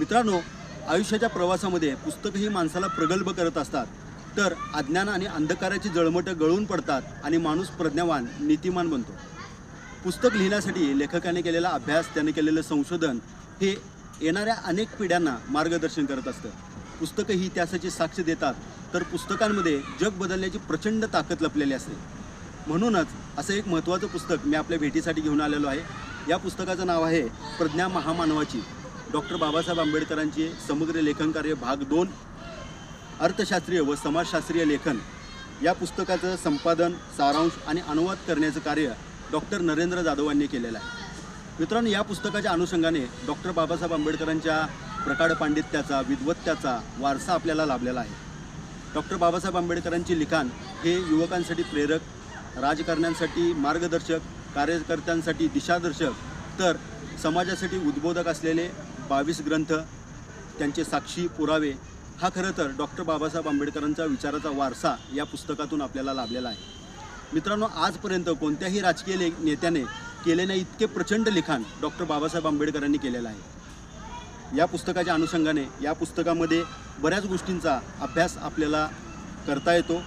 मित्रांनो आयुष्याच्या प्रवासामध्ये पुस्तकं ही माणसाला प्रगल्भ करत असतात. तर अज्ञान आणि अंधकाराची जळमटं गळून पडतात आणि माणूस प्रज्ञावान नीतिमान बनतो. पुस्तक लिहिण्यासाठी लेखकाने केलेला अभ्यास त्याने केलेलं संशोधन हे येणाऱ्या अनेक पिढ्यांना मार्गदर्शन करत असतं. पुस्तकं ही त्यासाठी साक्ष देतात तर पुस्तकांमध्ये जग बदलण्याची प्रचंड ताकद लपलेली असते. म्हणूनच असं एक महत्त्वाचं पुस्तक मी आपल्या भेटीसाठी घेऊन आलेलो आहे. या पुस्तकाचं नाव आहे प्रज्ञा महामानवाची. डॉक्टर बाबासाहेब आंबेडकरांचे समग्र लेखन कार्य भाग दोन अर्थशास्त्रीय व समाजशास्त्रीय लेखन. या पुस्तकाचं संपादन सारांश आणि अनुवाद करण्याचं कार्य डॉक्टर नरेंद्र जाधव यांनी केलेलं आहे. मित्रांनो या पुस्तकाच्या अनुषंगाने डॉक्टर बाबासाहेब आंबेडकरांच्या प्रकाड पांडित्याचा विद्वत्त्याचा वारसा आपल्याला लाभलेला आहे. डॉक्टर बाबासाहेब आंबेडकरांचे लिखाण हे युवकांसाठी प्रेरक राजकारण्यांसाठी मार्गदर्शक कार्यकर्त्यांसाठी दिशादर्शक तर समाजासाठी उद्बोधक असलेले बावीस ग्रंथ त्यांचे साक्षी पुरावे हा खरं तर डॉक्टर बाबासाहेब आंबेडकरांचा विचाराचा वारसा या पुस्तकातून आपल्याला लाभलेला आहे. मित्रांनो आजपर्यंत कोणत्याही राजकीय ले नेत्याने केले नाही इतके प्रचंड लिखाण डॉक्टर बाबासाहेब आंबेडकरांनी केलेलं आहे. या पुस्तकाच्या अनुषंगाने या पुस्तकामध्ये बऱ्याच गोष्टींचा अभ्यास आपल्याला करता येतो.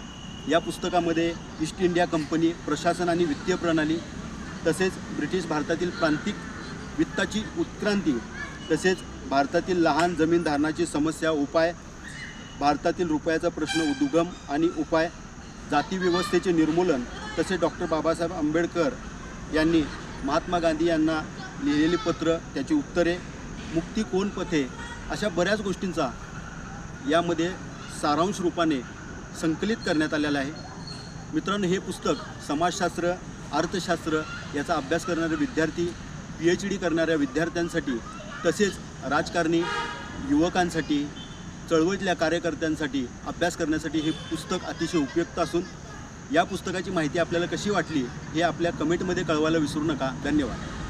या पुस्तकामध्ये ईस्ट इंडिया कंपनी प्रशासन आणि वित्तीय प्रणाली तसेच ब्रिटिश भारतातील प्रांतिक वित्ताची उत्क्रांती तसेच भारतातील लहान जमीन धारणाची समस्या उपाय भारतातील रुपयाचा प्रश्न उद्गम आणि उपाय जातीव्यवस्थेचे निर्मूलन तसे डॉक्टर बाबासाहेब आंबेडकर यांनी महात्मा गांधी यांना लिहिलेली पत्र त्याची उत्तरे मुक्ती कोण पथे अशा बऱ्याच गोष्टींचा यामध्ये सारांश रूपाने संकलित करण्यात आलेला आहे. मित्रांनो हे पुस्तक समाजशास्त्र अर्थशास्त्र याचा अभ्यास करणारे विद्यार्थी पी एच डी करणाऱ्या विद्यार्थ्यांसाठी तसेच राजकारणी युवकांसाठी चळवळीतल्या कार्यकर्त्यांसाठी अभ्यास करण्यासाठी हे पुस्तक अतिशय उपयुक्त असून या पुस्तकाची माहिती आपल्याला कशी वाटली हे आपल्या कमेंटमध्ये कळवायला विसरू नका. धन्यवाद.